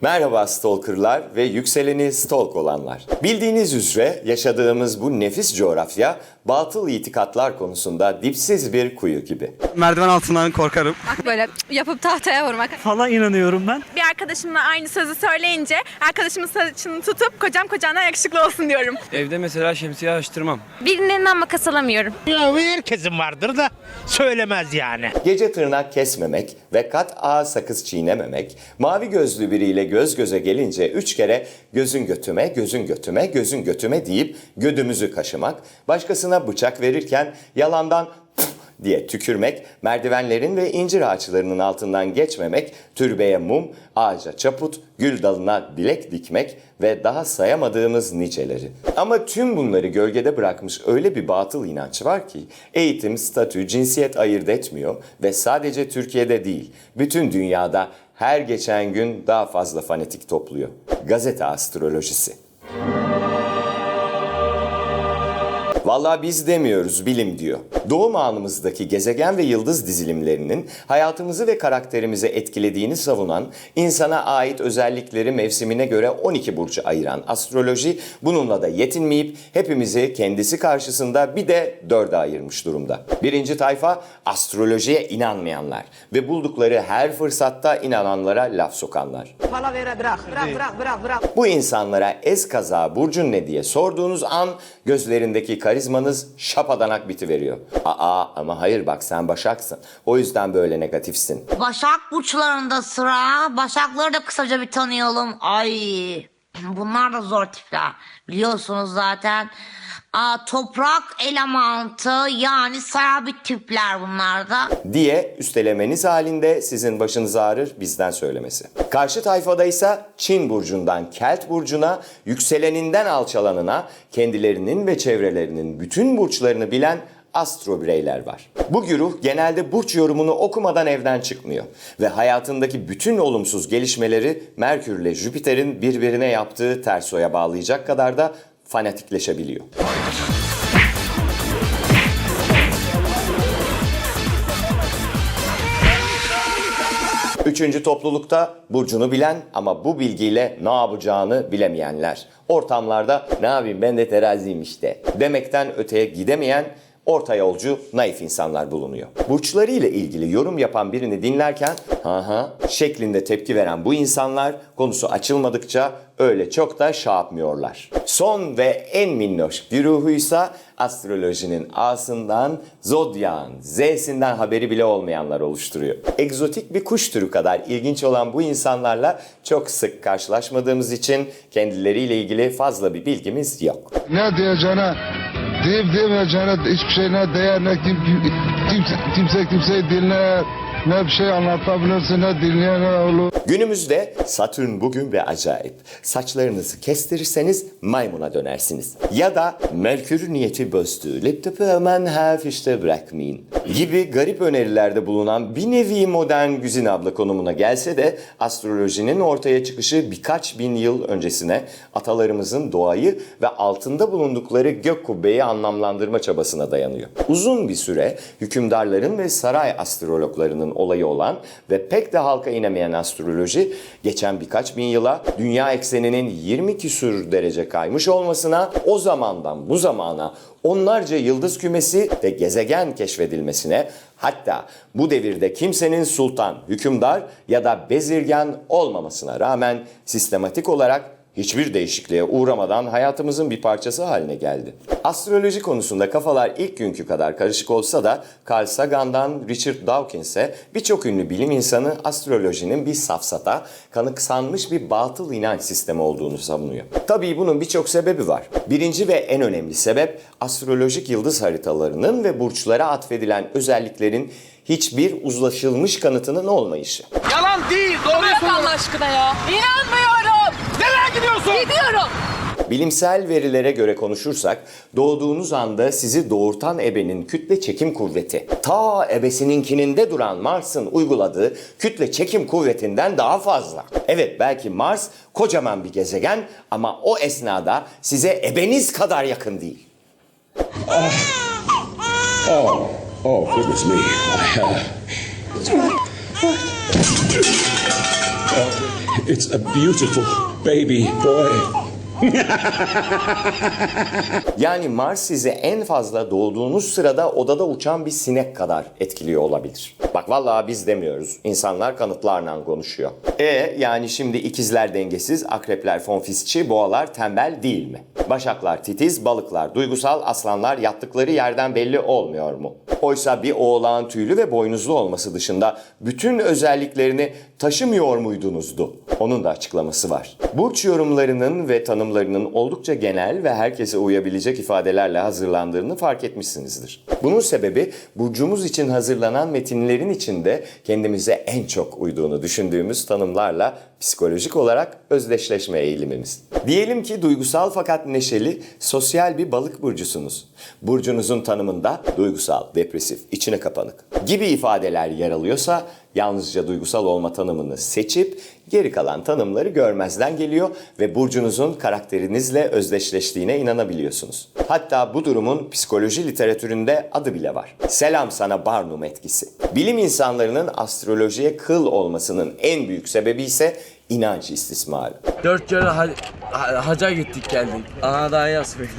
Merhaba stalkerlar ve yükseleni stalk olanlar. Bildiğiniz üzere yaşadığımız bu nefis coğrafya batıl itikatlar konusunda dipsiz bir kuyu gibi. Merdiven altından korkarım. Bak böyle yapıp tahtaya vurmak. Falan inanıyorum ben. Bir arkadaşımla aynı sözü söyleyince arkadaşımın saçını tutup kocam kocandan yakışıklı olsun diyorum. Evde mesela şemsiye açtırmam. Birinin elinden makas alamıyorum. Ya bu herkesin vardır da söylemez yani. Gece tırnak kesmemek ve kat ağ sakız çiğnememek, mavi gözlü biriyle göz göze gelince üç kere gözün götüme, gözün götüme, gözün götüme deyip gödümüzü kaşımak, başkasına bıçak verirken yalandan diye tükürmek, merdivenlerin ve incir ağaçlarının altından geçmemek, türbeye mum, ağaca çaput, gül dalına dilek dikmek ve daha sayamadığımız niceleri. Ama tüm bunları gölgede bırakmış öyle bir batıl inanç var ki eğitim, statü, cinsiyet ayırt etmiyor ve sadece Türkiye'de değil, bütün dünyada her geçen gün daha fazla fanatik topluyor. Gazete astrolojisi. Vallahi biz demiyoruz, bilim diyor. Doğum anımızdaki gezegen ve yıldız dizilimlerinin hayatımızı ve karakterimizi etkilediğini savunan, insana ait özellikleri mevsimine göre 12 burcu ayıran astroloji bununla da yetinmeyip hepimizi kendisi karşısında bir de dörde ayırmış durumda. Birinci tayfa astrolojiye inanmayanlar ve buldukları her fırsatta inananlara laf sokanlar. Bu insanlara ez kaza burcun ne diye sorduğunuz an gözlerindeki karizmanız şapadanak bitiveriyor. Aa ama hayır bak sen başaksın. O yüzden böyle negatifsin. Başak burçlarında sıra. Başakları da kısaca bir tanıyalım. Ay bunlar da zor tipler. Biliyorsunuz zaten. Aa, toprak elemantı yani sabit tipler bunlar da. diye üstelemeniz halinde sizin başınız ağrır bizden söylemesi. Karşı tayfada ise Çin burcundan Kelt burcuna, yükseleninden alçalanına, kendilerinin ve çevrelerinin bütün burçlarını bilen astro bireyler var. Bu güruh genelde burç yorumunu okumadan evden çıkmıyor ve hayatındaki bütün olumsuz gelişmeleri Merkür ile Jüpiter'in birbirine yaptığı ters oya bağlayacak kadar da fanatikleşebiliyor. Üçüncü toplulukta burcunu bilen ama bu bilgiyle ne yapacağını bilemeyenler. Ortamlarda ne yapayım ben de teraziyim işte demekten öteye gidemeyen orta yolcu naif insanlar bulunuyor. Burçları ile ilgili yorum yapan birini dinlerken ha ha şeklinde tepki veren bu insanlar konusu açılmadıkça öyle çok da şey. Son ve en minnoş güruhuysa astrolojinin A'sından, Zodyak'ın Z'sinden haberi bile olmayanlar oluşturuyor. Egzotik bir kuş türü kadar ilginç olan bu insanlarla çok sık karşılaşmadığımız için kendileriyle ilgili fazla bir bilgimiz yok. ne diyeceğine deyip demeyeceğine hiçbir şey ne değer ne kim, kim, kimse, kimse kimseyi dinler ne bir şey anlatabilirsin ne dinleyen ne olur. Günümüzde Satürn bugün ve acayip. Saçlarınızı kestirirseniz maymuna dönersiniz. Ya da Merkür niyeti bozdu. Laptopu hemen hafifte bırakmayın. Gibi garip önerilerde bulunan bir nevi modern Güzin abla konumuna gelse de astrolojinin ortaya çıkışı birkaç bin yıl öncesine atalarımızın doğayı ve altında bulundukları gök kubbeyi anlamlandırma çabasına dayanıyor. Uzun bir süre hükümdarların ve saray astrologlarının olayı olan ve pek de halka inemeyen astroloji geçen birkaç bin yıla dünya ekseninin 20 küsür derece kaymış olmasına o zamandan bu zamana onlarca yıldız kümesi ve gezegen keşfedilmesine hatta bu devirde kimsenin sultan, hükümdar ya da bezirgen olmamasına rağmen sistematik olarak hiçbir değişikliğe uğramadan hayatımızın bir parçası haline geldi. Astroloji konusunda kafalar ilk günkü kadar karışık olsa da Carl Sagan'dan Richard Dawkins'e birçok ünlü bilim insanı astrolojinin bir safsata, kanıksanmış bir batıl inanç sistemi olduğunu savunuyor. Tabii bunun birçok sebebi var. Birinci ve en önemli sebep astrolojik yıldız haritalarının ve burçlara atfedilen özelliklerin hiçbir uzlaşılmış kanıtının olmayışı. Yalan değil doğru Bırak Allah aşkına ya. İnanmıyorum. Gidiyorum. Bilimsel verilere göre konuşursak doğduğunuz anda sizi doğurtan ebenin kütle çekim kuvveti ta ebesininkininde duran Mars'ın uyguladığı kütle çekim kuvvetinden daha fazla. Evet belki Mars kocaman bir gezegen ama o esnada size ebeniz kadar yakın değil. Oh, goodness me. I, uh, It's a beautiful baby boy. Yani Mars sizi en fazla doğduğunuz sırada odada uçan bir sinek kadar etkiliyor olabilir. Bak vallahi biz demiyoruz. İnsanlar kanıtlarla konuşuyor. E yani şimdi ikizler dengesiz, akrepler fonfisçi, boğalar tembel değil mi? Başaklar titiz, balıklar duygusal, aslanlar yattıkları yerden belli olmuyor mu? Oysa bir oğlağın tüylü ve boynuzlu olması dışında bütün özelliklerini taşımıyor muydunuzdu? Onun da açıklaması var. Burç yorumlarının ve tanımlarının oldukça genel ve herkese uyabilecek ifadelerle hazırlandığını fark etmişsinizdir. Bunun sebebi burcumuz için hazırlanan metinlerin içinde kendimize en çok uyduğunu düşündüğümüz tanımlarla psikolojik olarak özdeşleşme eğilimimiz. Diyelim ki duygusal fakat neşeli, sosyal bir balık burcusunuz. Burcunuzun tanımında duygusal, depresif, içine kapanık gibi ifadeler yer alıyorsa yalnızca duygusal olma tanımını seçip geri kalan tanımları görmezden geliyor ve burcunuzun karakterinizle özdeşleştiğine inanabiliyorsunuz. Hatta bu durumun psikoloji literatüründe adı bile var. Selam sana Barnum etkisi. Bilim insanlarının astrolojiye kıl olmasının en büyük sebebi ise inanç istismarı. Dört kere ha- ha- haca gittik geldik. Ana daha yazmıyor.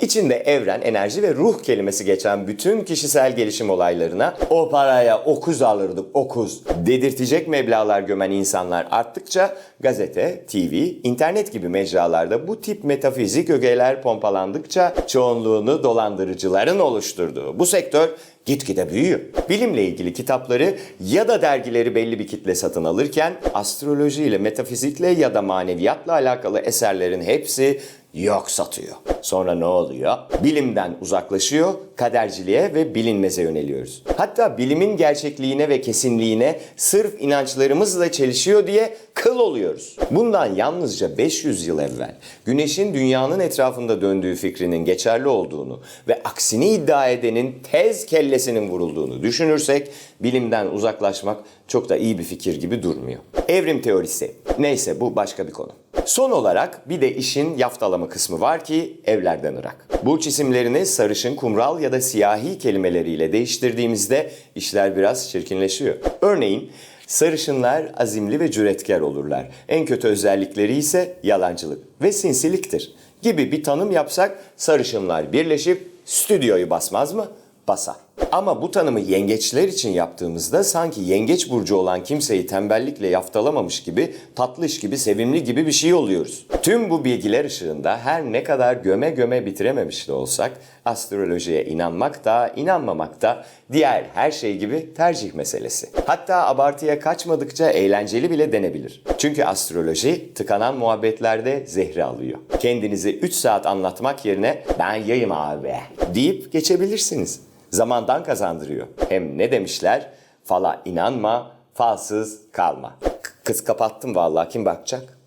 İçinde evren, enerji ve ruh kelimesi geçen bütün kişisel gelişim olaylarına o paraya okuz alırdık okuz dedirtecek meblağlar gömen insanlar arttıkça gazete, TV, internet gibi mecralarda bu tip metafizik ögeler pompalandıkça çoğunluğunu dolandırıcıların oluşturduğu bu sektör gitgide büyüyor. Bilimle ilgili kitapları ya da dergileri belli bir kitle satın alırken astrolojiyle, metafizikle ya da maneviyatla alakalı eserlerin hepsi yok satıyor. Sonra ne oluyor? Bilimden uzaklaşıyor, kaderciliğe ve bilinmeze yöneliyoruz. Hatta bilimin gerçekliğine ve kesinliğine sırf inançlarımızla çelişiyor diye kıl oluyoruz. Bundan yalnızca 500 yıl evvel güneşin dünyanın etrafında döndüğü fikrinin geçerli olduğunu ve aksini iddia edenin tez kellesinin vurulduğunu düşünürsek bilimden uzaklaşmak çok da iyi bir fikir gibi durmuyor. Evrim teorisi. Neyse bu başka bir konu. Son olarak bir de işin yaftalama kısmı var ki evlerden ırak. Burç isimlerini sarışın, kumral ya da siyahi kelimeleriyle değiştirdiğimizde işler biraz çirkinleşiyor. Örneğin sarışınlar azimli ve cüretkar olurlar. En kötü özellikleri ise yalancılık ve sinsiliktir. Gibi bir tanım yapsak sarışınlar birleşip stüdyoyu basmaz mı? Basar. Ama bu tanımı yengeçler için yaptığımızda sanki yengeç burcu olan kimseyi tembellikle yaftalamamış gibi, tatlış gibi, sevimli gibi bir şey oluyoruz. Tüm bu bilgiler ışığında her ne kadar göme göme bitirememiş de olsak, astrolojiye inanmak da, inanmamak da diğer her şey gibi tercih meselesi. Hatta abartıya kaçmadıkça eğlenceli bile denebilir. Çünkü astroloji tıkanan muhabbetlerde zehri alıyor. Kendinizi 3 saat anlatmak yerine ben yayım abi deyip geçebilirsiniz zamandan kazandırıyor. Hem ne demişler? Fala inanma, falsız kalma. Kız kapattım vallahi kim bakacak?